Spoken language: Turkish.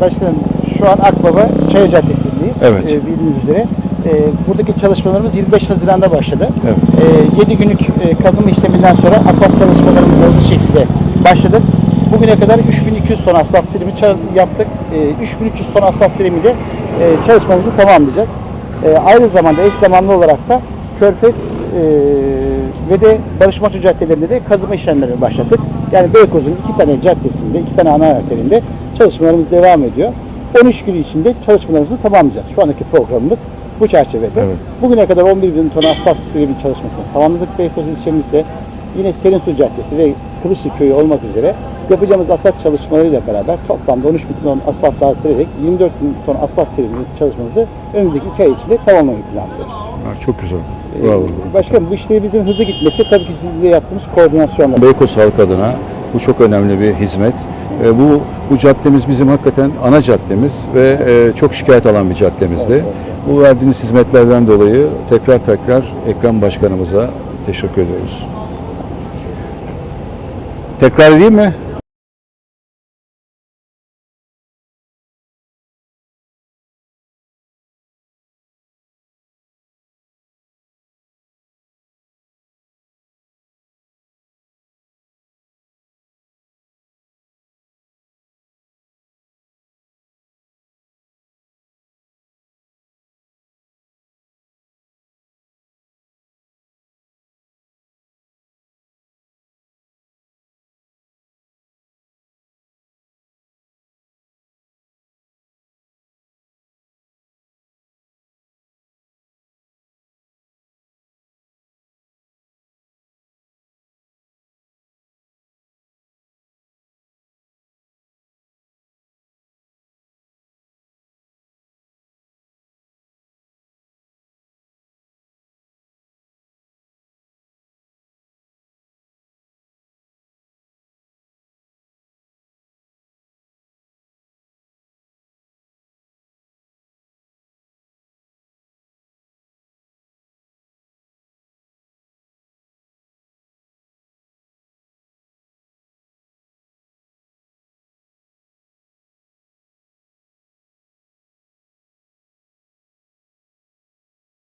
Başkanım şu an Akbaba Çaya Caddesi'ndeyiz. Evet. Ee, bildiğiniz üzere. Ee, buradaki çalışmalarımız 25 Haziran'da başladı. Evet. Ee, 7 günlük e, kazıma işleminden sonra asfalt çalışmalarımız hızlı şekilde başladık. Bugüne kadar 3200 ton asfalt silimi yaptık. Ee, 3300 ton asfalt silimiyle e, çalışmamızı tamamlayacağız. Ee, aynı zamanda eş zamanlı olarak da Körfez e, ve de Barış Manço caddelerinde de kazıma işlemleri başlattık. Yani Beykoz'un iki tane caddesinde, iki tane ana arterinde çalışmalarımız devam ediyor. 13 gün içinde çalışmalarımızı tamamlayacağız. Şu andaki programımız bu çerçevede. Evet. Bugüne kadar 11 bin ton asfalt silimi çalışmasını tamamladık Beykoz ilçemizde. Yine Serinsu Caddesi ve Kılıçlı Köyü olmak üzere yapacağımız asfalt çalışmalarıyla beraber toplamda 13 bin ton asfalt daha silerek 24 bin ton asfalt silimi çalışmamızı önümüzdeki iki ay içinde tamamlamayı planlıyoruz. Ha, çok güzel. Bravo. Ee, Başkanım bu işlerimizin hızlı gitmesi tabii ki sizinle yaptığımız koordinasyonla. Beykoz halk adına bu çok önemli bir hizmet. E, bu bu caddemiz bizim hakikaten ana caddemiz ve e, çok şikayet alan bir caddemizdi. Bu verdiğiniz hizmetlerden dolayı tekrar tekrar Ekrem Başkanımıza teşekkür ediyoruz. Tekrar edeyim mi?